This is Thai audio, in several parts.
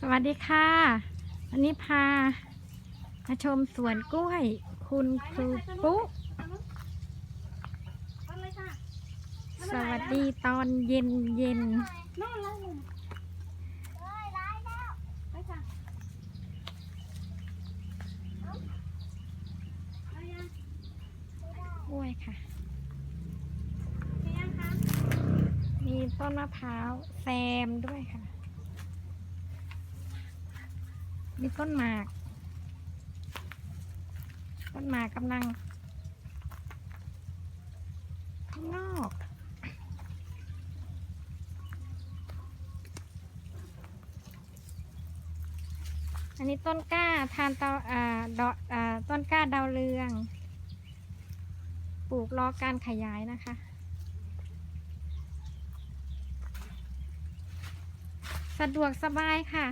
สวัสดีค่ะ วันนี้พามาชมสวนกล้วย คุณครูปุ๊สวัสดีตอนเย็นเย็นกล้วยค่ะ มีต้นมะพร้าวแซมด้วยค่ะ มีต้นหมาก ต้นหมากกำลังงอกอันนี้ต้นกล้าทานเตาอ่าดอกอ่าต้นกล้าดาวเรือง ปลูกรอการขยายนะคะ สะดวกสบายค่ะ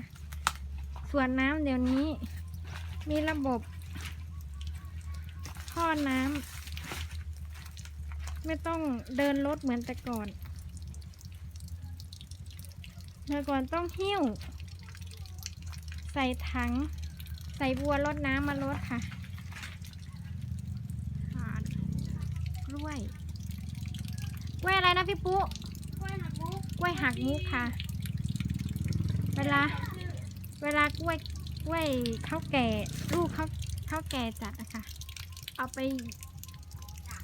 ส่วนน้ำเดี๋ยวนี้ มีระบบท่อน้ำไม่ต้องเดินรถเหมือนแต่ก่อนเมื่อก่อนต้องหิ้ว ใส่ถัง ใส่บัวรดน้ำมาลดค่ะหาดกล้วยกล้วยอะไรนะพี่ปุ๊กล้วยหักมุกกล้วยหักมุกค่ะ เวลา เวลากล้วยกล้วยข้าวแก่ลูกข้าวข้าวแก่จัดนะคะเอาไป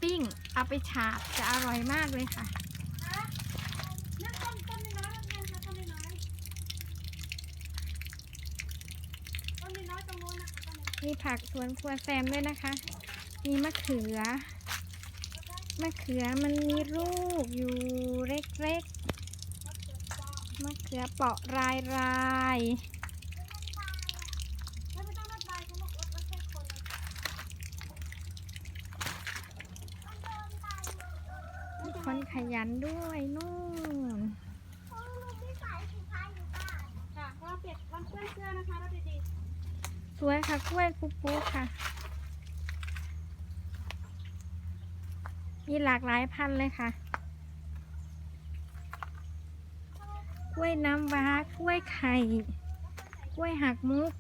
ปิ้ง เอาไปฉาบจะอร่อยมากเลยค่ะฮะนั่นต้นต้นน้อยๆนั่นไงคะต้นน้อยต้นน้อยตรงนู้นนะคะมีผักสวนครัวแซมด้วยนะคะ มีมะเขือ มะเขือมันมีลูกอยู่เล็กๆ มะเขือเปาะรายราย ๆไม่ต้องรถไฟเขาบอกรถรถแค่คนเลย มี คนขยันด้วยนู่นค่ะเพราะว่าเปียกวันเปื้อนเสื้อนะคะรถดีสวยค่ะกล้วยปุ๊ปุ๊ค่ะ มีหลากหลายพันธุ์เลยค่ะ กล้วยน้ำว้ากล้วยไข่ กล้วยหักมุก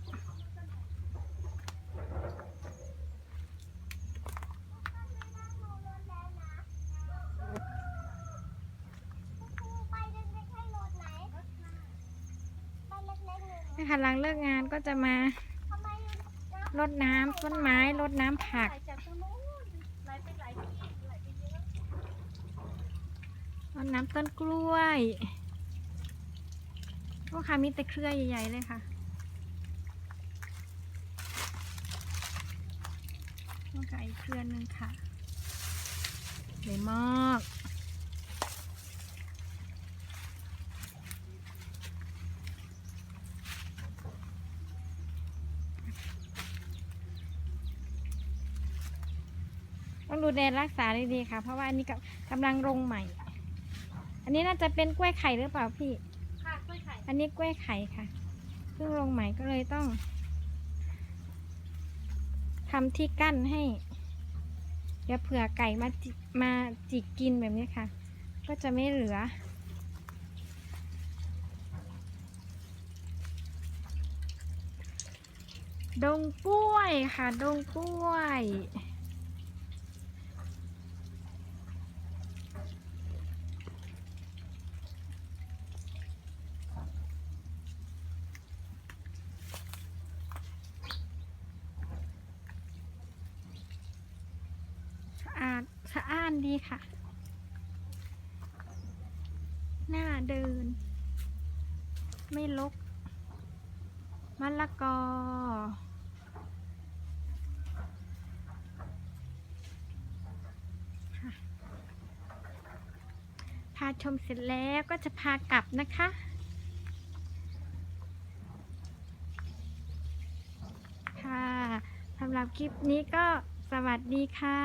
นะคะหลังเลิกงานก็จะมารดน้ำต้นไม้รดน้ำผักลจากตรดน้ำต้นกล้วยโอ้ค่ะมีแต่เครือใหญ่ๆเลยค่ะต้องการอีกเครือหนึ่งค่ะใหญ่มาก ต้องดูแลรักษาดีๆค่ะ เพราะว่าอันนี้กำกำลังลงใหม่ อันนี้น่าจะเป็นกล้วยไข่หรือเปล่าพี่ ค่ะกล้วยไข่ อันนี้กล้วยไข่ค่ะ เพิ่งลงใหม่ก็เลยต้องทำที่กั้นให้ เดี๋ยวเผื่อไก่มาจิมาจิกกินแบบนี้ค่ะ ก็จะไม่เหลือดงกล้วยค่ะ ดงกล้วย สะอาด สะอ้านดีค่ะ หน้าเดิน ไม่ลกมะละกอค่ะพาชมเสร็จแล้วก็จะพากลับนะคะค่ะสำหรับคลิปนี้ก็สวัสดีค่ะ